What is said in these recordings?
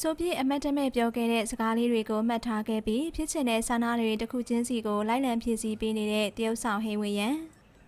ဆိုပြည့်အမတ်တမဲ့ပြောခဲ့တဲ့စကားလေးတွေကိုမှတ်ထားခဲ့ပြီးဖြစ်ချင်တဲ့ဆန္ဒတွေတစ်ခုချင်းစီကိုလိုက်လံဖြည့်ဆည်းပေးနေတဲ့တရုတ်ဆောင်ဟေးဝေယံ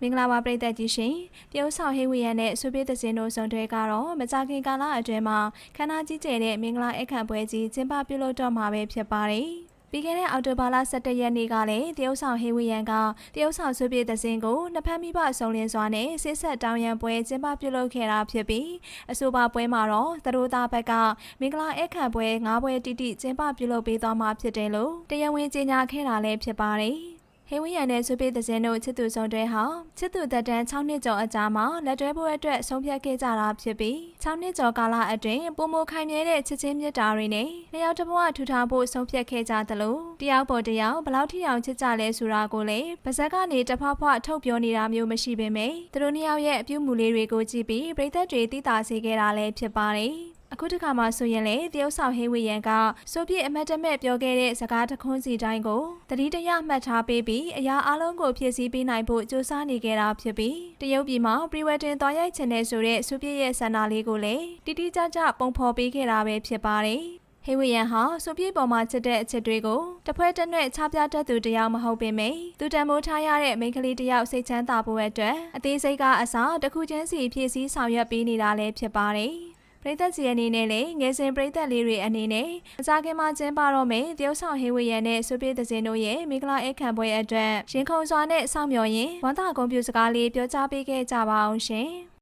မင်္ဂလာပါပရိသတ်ကြီးရှင်တရုတ်ဆောင်ဟေးဝေယံနဲ့ဆိုပြည့်သစင်တို့စုံတွဲကတော့မကြခင်ကာလအတွင်းမှာခန္ဓာကြီးကျယ်တဲ့မင်္ဂလာအခမ်းပွဲကြီးကျင်းပပြုလုပ်တော့မှာပဲဖြစ်ပါတယ် ပြီးခဲ့တဲ့အောက်တိုဘာလ17ရက်နေ့ကလည်းတရုတ်ဆောင်ဟေးဝီယန်ကတရုတ်ဆောင်ဆွေပြေသစင်ကိုနှစ်ဖက်မိဘအစုံလင်စွာနဲ့ဆစ်ဆက်တောင်းရန်ပွဲကျင်းပပြုလုပ်ခဲ့တာဖြစ်ပြီးအဆိုပါပွဲမှာတော့သတို့သားဘက်ကမင်္ဂလာအခမ်းပွဲ၅ပွဲတိတိကျင်းပပြုလုပ်ပေးသွားမှာဖြစ်တယ်လို့တရားဝင်ကြေညာခဲ့တာလည်းဖြစ်ပါတယ် ဟေဝီယန်နဲ့ဆွေပြေသစင်တို့ချစ်သူဆောင်တွဲဟာချစ်သူသက်တမ်း6နှစ်ကျော်အကြာမှာလက်တွဲဖို့အတွက်ဆုံးဖြတ်ခဲ့ကြတာဖြစ်ပြီး6နှစ်ကျော်ကာလအတွင်းပုံမခိုင်မြဲတဲ့ချစ်ချင်းမြတ်တာတွေနဲ့နှစ်ယောက်တစ်ဘဝထူထောင်ဖို့ဆုံးဖြတ်ခဲ့ကြသလိုတယောက်ပေါ်တယောက်ဘယ်လောက်ထိအောင်ချစ်ကြလဲဆိုတာကိုလည်းပါဇက်ကနေတဖွားဖွားထုတ်ပြောနေတာမျိုးမရှိပေမဲ့သူတို့နှစ်ယောက်ရဲ့အပြုမူလေးတွေကိုကြည့်ပြီးပရိသတ်တွေသိသာစေခဲ့တာလည်းဖြစ်ပါတယ် အခုတခါမှဆိုရင်လေတရုတ်ဆောင်ဟေးဝေယံကဆိုပြည့်အမတ်တမဲ့ပြောခဲ့တဲ့စကားတခွန်းစီတိုင်းကိုတတိတရမှတ်ထားပေးပြီးအရာအလုံးကိုဖြည့်ဆည်းပေးနိုင်ဖို့ကြိုးစားနေခဲ့တာဖြစ်ပြီးတရုတ်ပြည်မှာပရီဝက်တင်သွားရိုက်ချင်တဲ့ဆိုတဲ့ဆိုပြည့်ရဲ့ဆန္ဒလေးကိုလည်းတိတိကျကျပုံဖော်ပေးခဲ့တာပဲဖြစ်ပါတယ်ဟေဝီယန်ဟာဆိုပြည့်ပေါ်မှာချစ်တဲ့အချစ်တွေကိုတစ်ဖွဲတစ်နွဲ့ချပြတတ်သူတယောက်မဟုတ်ပေမယ့်သူတန်မိုးထားရတဲ့မိန်းကလေးတယောက်စိတ်ချမ်းသာဖို့အတွက်အသေးစိတ်ကအစားတစ်ခုချင်းစီဖြည့်ဆည်းဆောင်ရွက်ပေးနေတာလည်းဖြစ်ပါတယ် ပရိသတ်စီအနေနဲ့လည်းငယ်စဉ်ပရိသတ်လေးတွေအနေနဲ့အစားကင်မှာကျင်းပတော့မယ်တရုတ်ဆောင်ဟေဝေယံနဲ့ဆွေပြေသစင်တို့ရဲ့မင်္ဂလာအခမ်းပွဲအတွက်ရင်ခုန်စွာနဲ့စောင့်မျှော်ရင်ဝမ်းသာဂုဏ်ပြုစကားလေးပြောကြားပေးခဲ့ကြပါအောင်ရှင်။